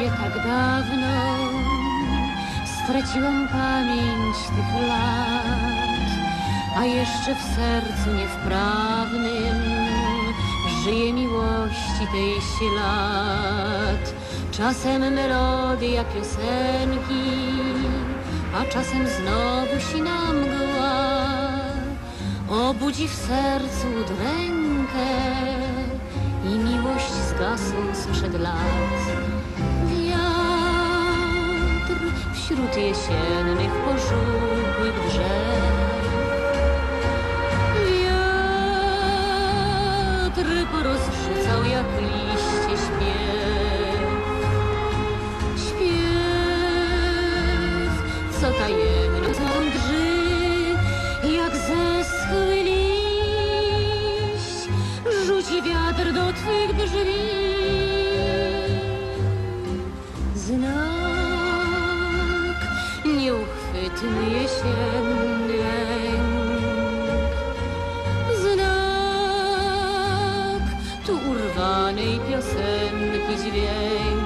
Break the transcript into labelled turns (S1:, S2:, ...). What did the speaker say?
S1: ciebie tak dawno. Straciłam pamięć tych lat A jeszcze w sercu niewprawnym Żyje miłości tej ślad Czasem melodia piosenki A czasem znowu sina mgła. Obudzi w sercu udrękę i miłość zgasnąc przed lat. Wśród jesiennych pożółkłych drzew. Wiatr porozrzucał jak liście śpiew. Śpiew, co tajemno drży, jak zeschły liść, rzuci wiatr do twych drzwi. Nieuchwytny jesienny lęk. Znak tu urwanej piosenki dźwięk.